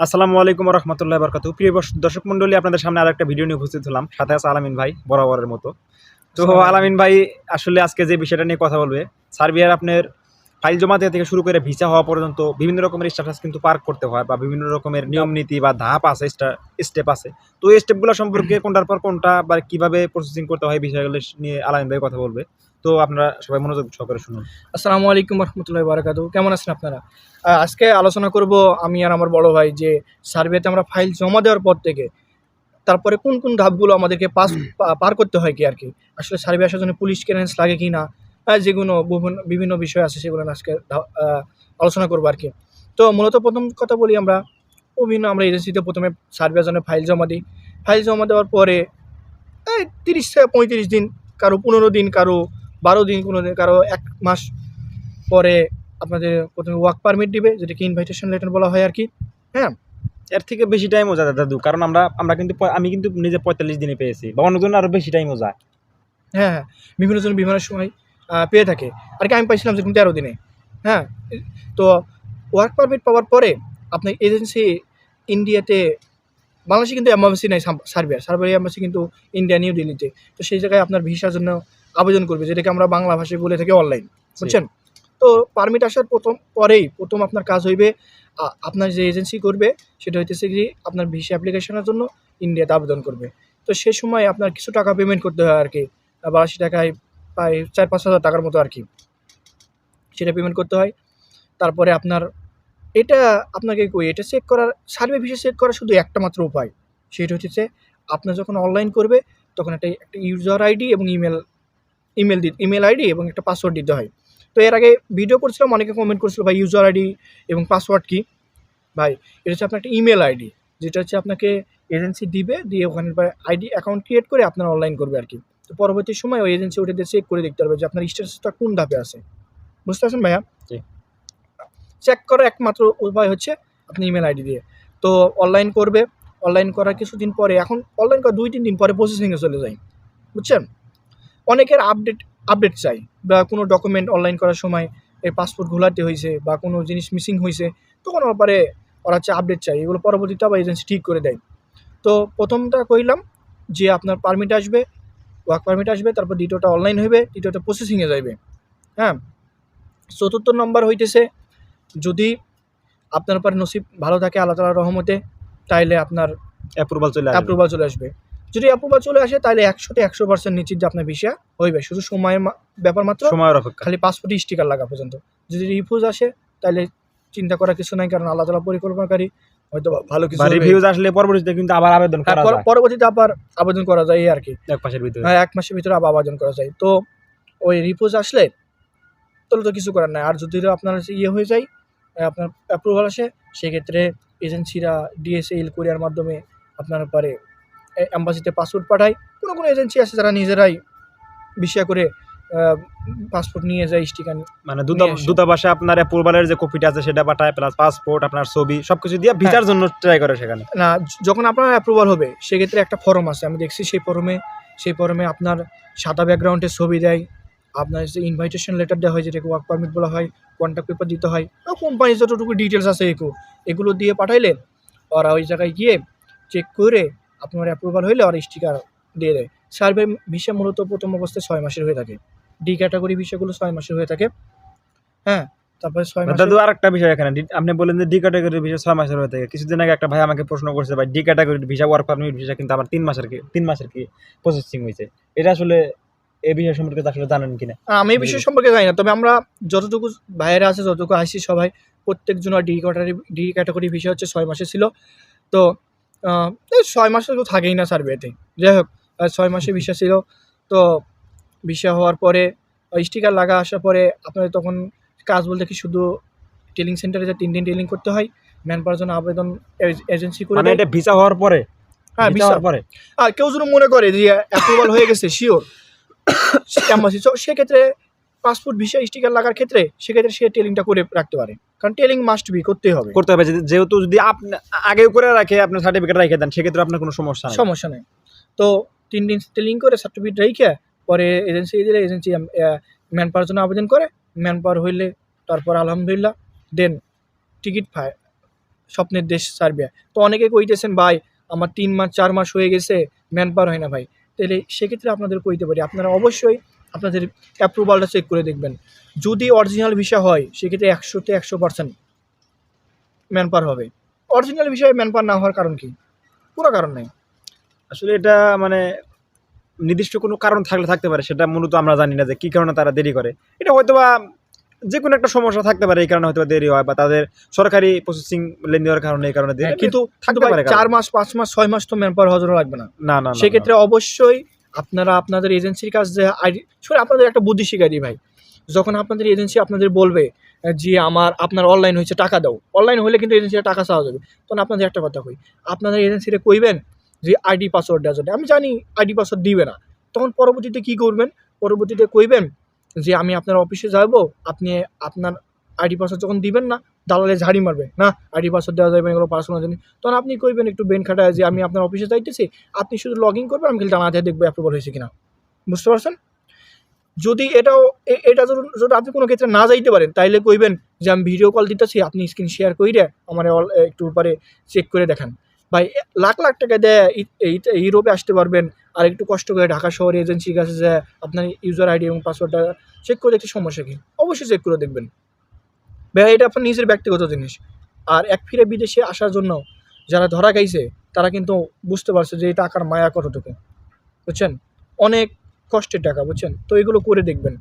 আসসালামু আলাইকুম রহমতুল্লাহ বরকাত প্রিয় দর্শক মন্ডলী আপনাদের সামনে আর একটা ভিডিও নিয়ে উপস্থিত হলাম। সাথে আছে আলামিন ভাই বরাবরের মতো। তো আলামিন ভাই আসলে আজকে যে বিষয়টা নিয়ে কথা বলবে সার্বিয়ার আপনার ফাইল জমা দেওয়া থেকে শুরু করে ভিসা হওয়া পর্যন্ত বিভিন্ন রকমের স্ট্যাটাস কিন্তু পার্ক করতে হয় বা বিভিন্ন রকমের নিয়ম নীতি বা ধাপ আছে স্টেপ আছে। তো এই স্টেপগুলো সম্পর্কে কোনটার পর কোনটা বা কীভাবে প্রসেসিং করতে হয় বিষয়গুলো নিয়ে আলামিন ভাই কথা বলবে। তো আপনারা সবাই মনোযোগ সহকারে শুনুন। আসসালামু আলাইকুম রহমতুল্লাহ বারাকাতু। কেমন আছেন আপনারা? আজকে আলোচনা করব আমি আর আমার বড় ভাই যে সার্ভেতে আমরা ফাইল জমা দেওয়ার পর থেকে তারপরে কোন কোন ধাপগুলো আমাদেরকে পাস পার করতে হয় কি আর কি? আসলে সার্ভে আসার জন্য পুলিশ ক্লিয়ারেন্স লাগে কি না? যেগুলো বিভিন্ন বিষয় আছে সেগুলো আজকে আলোচনা করব আর কি। তো মূলত প্রথম কথা বলি আমরা, বিভিন্ন আমরা এজেন্সিতে প্রথমে সার্ভে জন্য ফাইল জমা দিই। ফাইল জমা দেওয়ার পরে তিরিশ থেকে পঁয়ত্রিশ দিন, কারও পনেরো দিন, কারও বারো দিন কোনো দিন কারও এক মাস পরে আপনাদের প্রথমে ওয়ার্ক পারমিট দিবে যেটাকে ইনভাইটেশন লেটার বলা হয় আর কি। হ্যাঁ? এর থেকে বেশি টাইমও যায় দাদু কারণ আমরা আমরা কিন্তু আমি কিন্তু নিজে পঁয়তাল্লিশ দিনে পেয়েছি বা অন্যজন আরও বেশি টাইমও যায়। হ্যাঁ হ্যাঁ। বিভিন্ন জন বিভিন্ন সময় পেয়ে থাকে। আর কি আমি পাইছিলাম যেরকম তেরো দিনে। হ্যাঁ? তো ওয়ার্ক পারমিট পাওয়ার পরে আপনার এজেন্সি ইন্ডিয়াতে বাংলাদেশে কিন্তু এম্বাসি নাই সাম- সার্বিয়া এম্বাসি কিন্তু ইন্ডিয়া নিউ দিল্লিতে তো সেই জায়গায় আপনার ভিসার জন্য আবেদন করবে যেটাকে আমরা বাংলা ভাষায় বলে থাকি অনলাইন বুঝছেন? তো পারমিট আসার প্রথম পরেই প্রথম আপনার কাজ হইবে আপনার যে এজেন্সি করবে সেটা হইতেছে কি আপনার ভিসা অ্যাপ্লিকেশনের জন্য ইন্ডিয়াতে আবেদন করবে। তো সে সময় আপনার কিছু টাকা পেমেন্ট করতে হয় আর কি বারাশি টাকায় প্রায় চার পাঁচ হাজার টাকার মতো আর কি সেটা পেমেন্ট করতে হয়। তারপরে আপনার এটা আপনাকে কই, এটা চেক করার সার্ভে ভিসা চেক করার শুধু একটা মাত্র উপায়। সেটা হচ্ছে আপনার যখন অনলাইন করবে, তখন একটা একটা ইউজার আইডি এবং ইমেল ইমেল দি ইমেল আইডি এবং একটা পাসওয়ার্ড দিতে হয়। তো এর আগে ভিডিও করছিলাম, অনেকে কমেন্ট করছিল, ভাই ইউজার আইডি এবং পাসওয়ার্ড কি? ভাই, এটা হচ্ছে আপনার একটা ইমেল আইডি যেটা হচ্ছে আপনাকে এজেন্সি দিবে, দিয়ে ওখানে আইডি অ্যাকাউন্ট ক্রিয়েট করে আপনার অনলাইন করবে আর কি। তো পরবর্তী সময় ওই এজেন্সি ওটা চেক করে দেখতে পারবে যে আপনার স্ট্যাটাসটা কোন ধাপে আছে। বুঝতে পারছেন ভাইয়া। চেক করার একমাত্র উপায় হচ্ছে আপনি ইমেল আইডি দিয়ে। তো অনলাইন করবে অনলাইন করার কিছুদিন পরে, এখন অনলাইন করা দুই, তিন দিন পরে প্রসেসিংয়ে চলে যায়, বুঝছেন? অনেকের আপডেট আপডেট চাই, বা কোনো ডকুমেন্ট অনলাইন করার সময় এই পাসপোর্ট ঘোলাতে হয়েছে বা কোনো জিনিস মিসিং হয়েছে তখন পরে ওরা হচ্ছে আপডেট চাই এগুলো পরবর্তীতে আবার এজেন্সি ঠিক করে দেয়। তো প্রথমটা কইলাম যে আপনার পারমিট আসবে ওয়ার্ক পারমিট আসবে, তারপর দ্বিতীয়টা অনলাইন হইবে তৃতীয়টা প্রসেসিংয়ে যাবে হ্যাঁ? চতুর্থ নম্বর হইতেছে যদি আপনার উপর নসিব ভালো থাকে আল্লাহ তালার রহমতে তাইলে আপনার অ্যাপ্রুভাল চলে অ্যাপ্রুভাল চলে আসবে। যদি অ্যাপ্রুভাল চলে আসে তাহলে একশোতে একশো পার্সেন্ট নিশ্চিত যে আপনার ভিসা হইবে। শুধু সময়ের ব্যাপার মাত্র সময়ের অপেক্ষা। খালি পাসপোর্টে স্টিকার লাগা পর্যন্ত। যদি রিফিউজ আসে তাহলে চিন্তা করার কিছু নাই কারণ আল্লাহ তালা পরিকল্পনাকারী হয়তো ভালো কিছু রিভিউজ আসলে পরবর্তীতে কিন্তু আবার আবেদন হ্যাঁ, করা যায়। পরবর্তীতে আবার আবেদন করা যায় এই আর কি। এক মাসের ভিতরে। হ্যাঁ এক মাসের ভিতরে আবার আবেদন করা যায়। তো ওই রিপোজ আসলে তাহলে তো কিছু করার নাই। আর যদি আপনার ইয়ে হয়ে যায় আপনার অ্যাপ্রুভাল আসে সেক্ষেত্রে এজেন্সিরা ডিএসএল কোরিয়ার মাধ্যমে আপনার পারে অ্যাম্বাসিতে পাসপোর্ট পাঠায়। কোনো কোনো এজেন্সি আছে যারা নিজেরাই বিষয় করে পাসপোর্ট নিয়ে যায় স্টিকার মানে দূতাবাসে আপনার অ্যাপ্রুভালের যে কপিটা আছে সেটা পাঠায় প্লাস পাসপোর্ট আপনার ছবি সব কিছু দিয়ে ভিসার হ্যাঁ। জন্য ট্রাই করে সেখানে। না যখন আপনার অ্যাপ্রুভাল হবে সেক্ষেত্রে একটা ফর্ম আছে। আমি দেখছি সেই ফর্মে সেই ফর্মে আপনার সাদা ব্যাকগ্রাউন্ডের ছবি দেয় আপনার যে ইনভাইটেশন লেটার দেওয়া হয় যেটাকে ওয়ার্ক পারমিট বলা হয় কন্ট্যাক্ট পেপার দিতে হয় বা কোম্পানির যতটুকু ডিটেলস আছে এগুলো এগুলো দিয়ে পাঠাইলে ওরা ওই জায়গায় গিয়ে চেক করে আপনার অ্যাপ্রুভাল হইলে ওরা স্টিকার দিয়ে দেয়। সার্ভে ভিসা মূলত প্রথম অবস্থায় ছয় মাসের হয়ে থাকে। ডি ক্যাটাগরি ভিসাগুলো ছয় মাসের হয়ে থাকে। হ্যাঁ তারপরে ছয় মাসের দাদু আর একটা বিষয় এখানে আপনি বলেন যে ডি ক্যাটাগরির ভিসা ছয় মাসের হয়ে থাকে। কিছুদিন আগে একটা ভাই আমাকে প্রশ্ন করছে ভাই ডি ক্যাটাগরির ভিসা ওয়ার্ক পারমিট ভিসা কিন্তু আমার তিন মাসের কি তিন মাসের কি প্রসেসিং হয়েছে এটা আসলে এই বিষয় সম্পর্কে আসলে জানেন কিনা? আমি এই বিষয় সম্পর্কে জানি না তবে আমরা যতটুকু বাইরে আছে যতটুকু আইসি সবাই প্রত্যেকজনের ডি ক্যাটাগরি ডি ক্যাটাগরি বিষয় হচ্ছে ছয় মাসে ছিল। তো ছয় মাসে তো থাকেই না সার্ভেতে যাই হোক ছয় মাসে ভিসা ছিল। তো ভিসা হওয়ার পরে স্টিকার লাগা আসার পরে আপনাদের তখন কাজ বলতে কি শুধু টেলিং সেন্টারে যে তিন দিন টেলিং করতে হয় ম্যান পাওয়ার জন্য আবেদন এজেন্সি করে মানে এটা ভিসা হওয়ার পরে? হ্যাঁ ভিসা হওয়ার পরে? আর কেউ যদি মনে করে যে অ্যাপ্রুভাল হয়ে গেছে শিওর অ্যাম্বাসি তো সেক্ষেত্রে পাসপোর্ট ভিসা স্টিকার লাগার ক্ষেত্রে সেক্ষেত্রে সে টেলিংটা করে রাখতে পারে। কারণ টেলিং মাস্ট বি করতেই হবে। করতে হবে। যেহেতু যদি আপনি আগেও করে রাখে আপনার সার্টিফিকেট রেখে দেন সেক্ষেত্রে আপনার কোনো সমস্যা সমস্যা নেই। তো তিন দিন টেলিং করে সার্টিফিকেট রেখে পরে এজেন্সি দিলে এজেন্সি ম্যান পাওয়ার জন্য আবেদন করে। ম্যান পাওয়ার হইলে তারপর আলহামদুলিল্লাহ দেন টিকিট পায়। স্বপ্নের দেশ সার্বিয়া। তো অনেকে কইতেছেন ভাই আমার তিন মাস চার মাস হয়ে গেছে ম্যান পাওয়ার হয় না ভাই। তাহলে সেক্ষেত্রে আপনাদের কইতে পারি। আপনারা অবশ্যই আপনাদের অ্যাপ্রুভালটা চেক করে দেখবেন। যদি অরিজিনাল ভিসা হয়, সেক্ষেত্রে একশোতে একশো পার্সেন্ট ম্যান পাওয়ার হবে। অরিজিনাল বিষয়ে ম্যান পাওয়ার না হওয়ার কারণ কি? পুরো কারণ নেই। আসলে এটা মানে নির্দিষ্ট কোনো কারণ থাকলে থাকতে পারে, সেটা মূলত আমরা জানি না যে কী কারণে তারা দেরি করে। এটা হয়তো বা যে কোনো একটা সমস্যা থাকতে পারে এই কারণে হয়তো দেরি হয় বা তাদের সরকারি প্রসেসিং লেন দেওয়ার কারণে এই কারণে দেরি হ্যাঁ, কিন্তু থাকতে পারে চার মাস পাঁচ মাস ছয় মাস তো ম্যান পাওয়ার হজর লাগবে না। না না সেক্ষেত্রে অবশ্যই আপনারা আপনাদের এজেন্সির কাছে যে আইডি আপনাদের একটা বুদ্ধি শিখাই দিই ভাই। যখন আপনাদের এজেন্সি আপনাদের বলবে যে আমার আপনার অনলাইন হয়েছে টাকা দাও। অনলাইন হলে কিন্তু এজেন্সিটা টাকা চাওয়া যাবে। তখন আপনাদের একটা কথা কই আপনাদের এজেন্সিতে কইবেন যে আইডি পাসওয়ার্ড জন্য। আমি জানি আইডি পাসওয়ার্ড দিবে না। তখন পরবর্তীতে কি করবেন? পরবর্তীতে কইবেন যে আমি আপনার অফিসে যাব, আপনি আপনার আইডি পাসওয়ার্ড যখন দিবেন না, দালালে ঝাড়ি মারবে। না আইডি পাসওয়ার্ড দেওয়া যাবে এগুলো পার্সোনাল জিনিস তখন আপনি কইবেন একটু বেন খাটায় যে আমি আপনার অফিসে যাইতেছি, আপনি শুধু লগ ইন করবেন, আমি খালি ডানা দেখব অ্যাপ্রুভাল হয়েছে কিনা। বুঝতে পারছেন? যদি এটাও এটা যদি আপনি কোনো ক্ষেত্রে না যাইতে পারেন, তাইলে কইবেন যে আমি ভিডিও কল দিতেছি, আপনি স্ক্রিন শেয়ার কইরে আমার একটু পরে চেক করে দেখান। ভাই, লাখ লাখ টাকা দেয় ইউরোপে আসতে পারবেন। আর একটু কষ্ট করে ঢাকা শহরে এজেন্সির কাছে যে আপনার ইউজার আইডি এবং পাসওয়ার্ডটা চেক করে দেখতে সমস্যা কি? অবশ্যই চেক করে দেখবেন। ভাই, এটা আপনার নিজের ব্যক্তিগত জিনিস। আর এক ফিরে বিদেশে আসার জন্য যারা ধরা খাইছে, তারা কিন্তু বুঝতে পারছে যে এই টাকার মায়া কতটুকু। বুঝছেন? অনেক কষ্টের টাকা, বুঝছেন? তো এগুলো করে দেখবেন।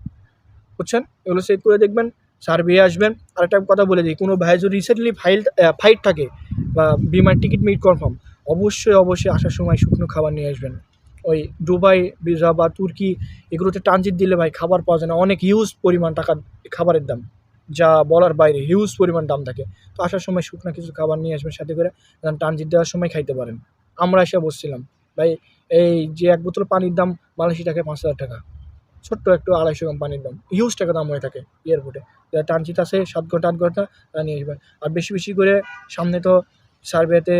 বুঝছেন? এগুলো চেক করে দেখবেন। সার্ভে আসবেন। আর একটা কথা বলে দিই, কোনো ভাই যদি রিসেন্টলি ফাইল ফাইট থাকে বা বিমান টিকিট মিট কনফার্ম অবশ্যই অবশ্যই আসার সময় শুকনো খাবার নিয়ে আসবেন। ওই দুবাই, ভিসা বা তুর্কি এগুলোতে ট্রানজিট দিলে ভাই খাবার পাওয়া যায় না। অনেক হিউজ পরিমাণ টাকা খাবারের দাম, যা বলার বাইরে হিউজ পরিমাণ দাম থাকে। তো আসার সময় শুকনো কিছু খাবার নিয়ে আসবেন সাথে করে ট্রানজিট দেওয়ার সময় খাইতে পারেন। আমরা এসে বসছিলাম, ভাই এই যে এক বোতল পানির দাম বাংলাদেশি টাকায় পাঁচ হাজার টাকা। ছোট্ট একটু আড়াইশো গ্রাম পানির দাম। হিউজ টাকা দাম হয়ে থাকে এয়ারপোর্টে ট্রানজিট আছে, সাত ঘণ্টা, আট ঘণ্টা নিয়ে আসবেন আর বেশি বেশি করে সামনে তো সার্ভেতে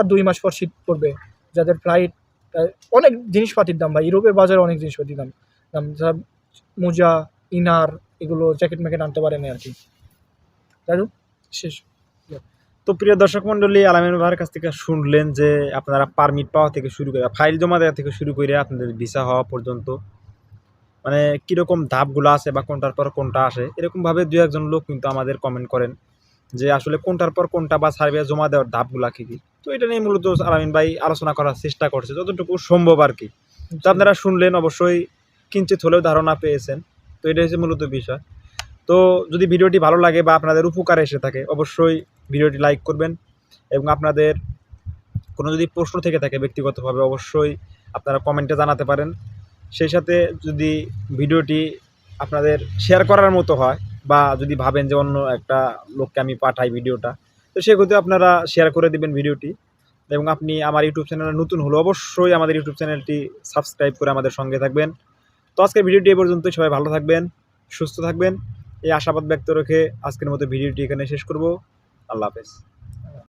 আর দুই মাস পর শীত পড়বে যাদের ফ্লাইট অনেক জিনিসপাতির দাম ভাই। ইউরোপের বাজারে অনেক জিনিসপাতির দাম। দাম যা মোজা, ইনার, এগুলো জ্যাকেট ম্যাকেট আনতে পারেন আর কি। দাদু, শেষ। তো প্রিয় দর্শক মন্ডলী আলামিন ভাইয়ের কাছ থেকে শুনলেন যে আপনারা পারমিট পাওয়া থেকে শুরু করে ফাইল জমা দেওয়া থেকে শুরু করে আপনাদের ভিসা হওয়া পর্যন্ত মানে কীরকম ধাপগুলো আছে বা কোনটার পর কোনটা আসে, এরকমভাবে দু একজন লোক কিন্তু আমাদের কমেন্ট করেন যে আসলে কোনটার পর কোনটা বা সার্ভে জমা দেওয়ার ধাপগুলা কী কী। তো এটা নিয়ে মূলত আলামিন ভাই আলোচনা করার চেষ্টা করছে, যতটুকু সম্ভব আর কি। তো আপনারা শুনলেন অবশ্যই, কিঞ্চিত হলেও ধারণা পেয়েছেন, তো এটা হচ্ছে মূলত বিষয়। তো যদি ভিডিওটি ভালো লাগে বা আপনাদের উপকারে এসে থাকে, অবশ্যই ভিডিওটি লাইক করবেন এবং আপনাদের কোনো যদি প্রশ্ন থেকে থাকে ব্যক্তিগতভাবে, অবশ্যই আপনারা কমেন্টে জানাতে পারেন। সেই সাথে যদি ভিডিওটি আপনাদের শেয়ার করার মতো হয় বা যদি ভাবেন যে অন্য একটা লোককে আমি পাঠাই ভিডিওটা, তো সেক্ষেত্রে আপনারা শেয়ার করে দিবেন ভিডিওটি। এবং আপনি আমার ইউটিউব চ্যানেলে নতুন হলে অবশ্যই আমাদের ইউটিউব চ্যানেলটি সাবস্ক্রাইব করে আমাদের সঙ্গে থাকবেন। তো আজকের ভিডিওটি এ পর্যন্তই, সবাই ভালো থাকবেন, সুস্থ থাকবেন। এই আশাবাদ ব্যক্ত রেখে আজকের মতো ভিডিওটি এখানে শেষ করব। আল্লাহ হাফেজ।